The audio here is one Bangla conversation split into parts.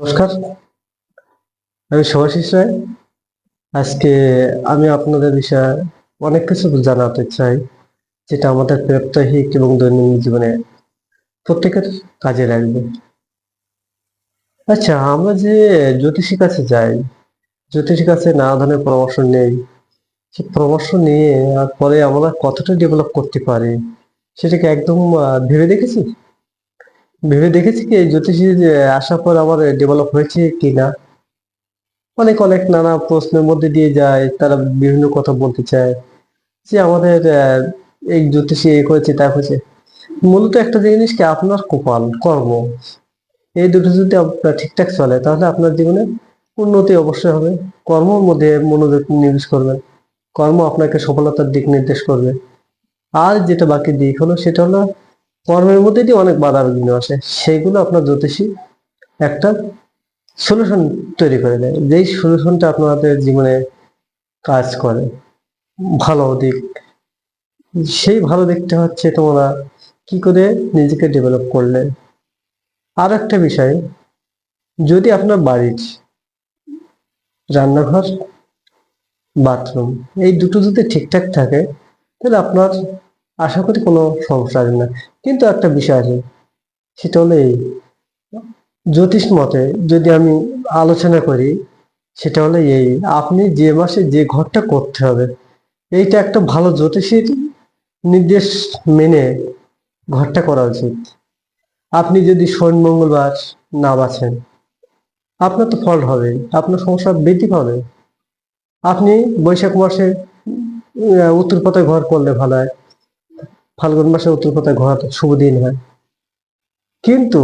নমস্কার। আমি শুভাশিস রায়। আজকে আমি আপনাদের বিষয়ে অনেক কিছু জানাতে চাই যেটা আমাদের প্রাত্যহিক এবং দৈনন্দিন জীবনে প্রত্যেকের কাজে লাগবে। আচ্ছা আমরা যে জ্যোতিষীর কাছে যাই, জ্যোতিষীর কাছে নানা ধরনের পরামর্শ নেই। সে পরামর্শ নিয়ে পরে আমরা কতটা ডেভেলপ করতে পারি, সেটাকে একদম ভেবে দেখেছি ভেবে দেখেছি কি, এই জ্যোতিষী আসার পর আমার ডেভেলপ হয়েছে কিনা অনেক অনেক নানা প্রশ্নের মধ্যে দিয়ে যায়, তারা বিভিন্ন কথা বলতে চায়। যে আমাদের এই জ্যোতিষী এ করেছে, তা করেছে। মূলত একটা জিনিস কি, আপনার কপাল, কর্ম, এই দুটো যদি আপনার ঠিকঠাক চলে, তাহলে আপনার জীবনে উন্নতি অবশ্যই হবে। কর্মর মধ্যে মনোযোগ নিবেশ করবেন কর্ম আপনাকে সফলতার দিক নির্দেশ করবে। আর যেটা বাকি দিক হলো, সেটা হলো কর্মের মধ্যে দিয়ে অনেক বাধা বিঘ্ন আসে। সেগুলো আপনার জ্যোতিষী একটা সলিউশন তৈরি করে দেয়। যেই সলিউশনটা আপনাদের জীবনে কাজ করে, ভালো দিক, সেই ভালো দিকটা হচ্ছে তোমরা কি করে নিজেকে ডেভেলপ করলে। আর একটা বিষয়, যদি আপনার বাড়ির রান্নাঘর বাথরুম এই দুটো যদি ঠিকঠাক থাকে, তাহলে আপনার আশা করি কোনো সমস্যা আসবে না। কিন্তু একটা বিষয় আছে, সেটা হলো এই, জ্যোতিষ মতে যদি আমি আলোচনা করি, সেটা হলো এই, আপনি যে মাসে যে ঘরটা করতে হবে, এইটা একটা ভালো জ্যোতিষীর নির্দেশ মেনে ঘরটা করা উচিত। আপনি যদি শনি, মঙ্গলবার না বাছেন আপনার তো ফল্ট হবে, আপনার সমস্যা বৃদ্ধি পাবে। আপনি বৈশাখ মাসে উত্তর পথে ঘর করলে ভালো হয়। ফাল্গুন মাসে উত্তর পথে ঘর শুভ দিন হয়। কিন্তু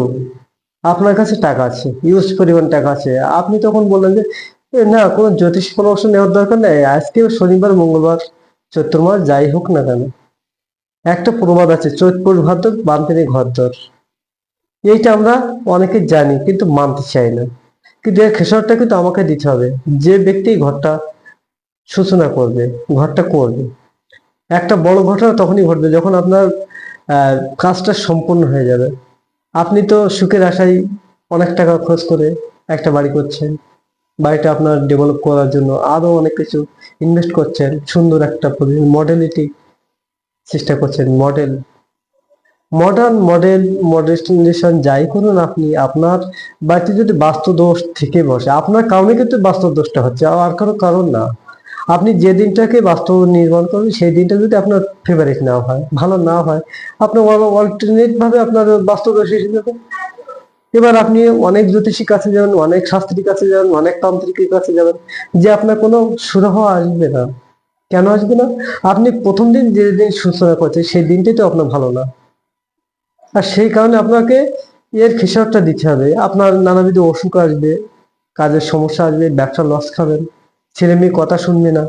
আপনার কাছে টাকা আছে ইউজ পরিমাণ টাকা আছে। আপনি তখন বললেন যে "এ, না কোনো জ্যোতিষ পরামর্শ নেওয়ার দরকার নেই। আজকে শনিবার মঙ্গলবার চৈত্র মাস যাই হোক না কেন। একটা প্রবাদ আছে চৈতপুর ভাদ্র বানতেনি ঘরদর এইটা আমরা অনেকে জানি কিন্তু মানতে চাই না। কিন্তু এর খেসারটা কিন্তু আমাকে দিতে হবে। যে ব্যক্তি ঘরটা সূচনা করবে ঘরটা করবে একটা বড় ঘটনা তখনই ঘটবে যখন আপনার কাজটা সম্পূর্ণ হয়ে যাবে। আপনি তো সুখের আশায় অনেক টাকা খরচ করে একটা বাড়ি করছেন। বাড়িটা আপনার ডেভেলপ করার জন্য আরও অনেক কিছু ইনভেস্ট করছেন। সুন্দর একটা মডেলিটি চেষ্টা করছেন মডেল মডার্ন মডেল মডার্নাইজেশন যাই করুন আপনি, আপনার বাড়িতে যদি বাস্তু দোষ থেকে বসে, আপনার কারণে কিন্তু বাস্তু দোষটা হচ্ছে, আর কারও কারণ না। আপনি যে দিনটাকে বাস্তব নির্মাণ করবেন, সেই দিনটা যদি আপনার ফেভারিট না হয়, ভালো না হয় আপনার অল্টারনেট ভাবে আপনার বাস্তব এসে এবার আপনি অনেক জ্যোতিষীর কাছে যাবেন, অনেক শাস্ত্রীর কাছে যাবেন, অনেক তান্ত্রিকের কাছে যাবেন, যে আপনার কোনো সুরাহ আসবে না। কেন আসবে না? আপনি প্রথম দিন যে দিন সূচনা করছেন সেই দিনটাই তো আপনার ভালো না। আর সেই কারণে আপনাকে এর খেসারটা দিতে হবে। আপনার নানাবিধ অসুখ আসবে, কাজের সমস্যা আসবে, ব্যবসা লস খাবেন। ছেলে মেয়ে কথা শুনবে না।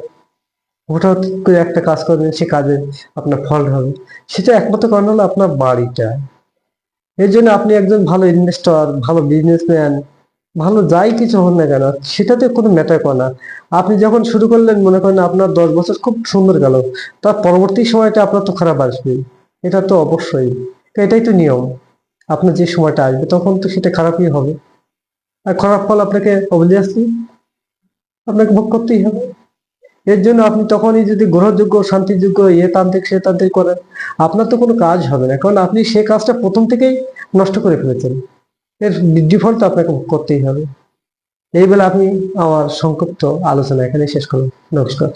হঠাৎ করে একটা কাজ করবেন, সে কাজে আপনার ফল হবে। সেটা একমাত্র কারণ হলো আপনার বাড়িটা। এর জন্য আপনি একজন ভালো ইনভেস্টর ভালো বিজনেসম্যান ভালো যাই কিছু হন না কেন, সেটাতে কোনো ম্যাটার করে না। আপনি যখন শুরু করলেন, মনে করেন আপনার দশ বছর খুব সুন্দর গেল। তার পরবর্তী সময়টা আপনার তো খারাপ আসবে। এটা তো অবশ্যই। তো এটাই তো নিয়ম। আপনার যে সময়টা আসবে, তখন তো সেটা খারাপই হবে। আর খারাপ ফল আপনাকে অবলিয়াসলি আপনাকে ভোগ করতেই হবে। এর জন্য আপনি তখনই যদি গ্রহযোগ্য শান্তিযোগ্য এ তান্ত্রিক সে তান্ত্রিক করেন, আপনার তো কোনো কাজ হবে না। কারণ আপনি সে কাজটা প্রথম থেকেই নষ্ট করে ফেলেছেন। এর ডিফল্ট আপনাকে ভোগ করতেই হবে। এই বেলা আপনি আমার সংক্ষিপ্ত আলোচনা এখানে শেষ করুন নমস্কার।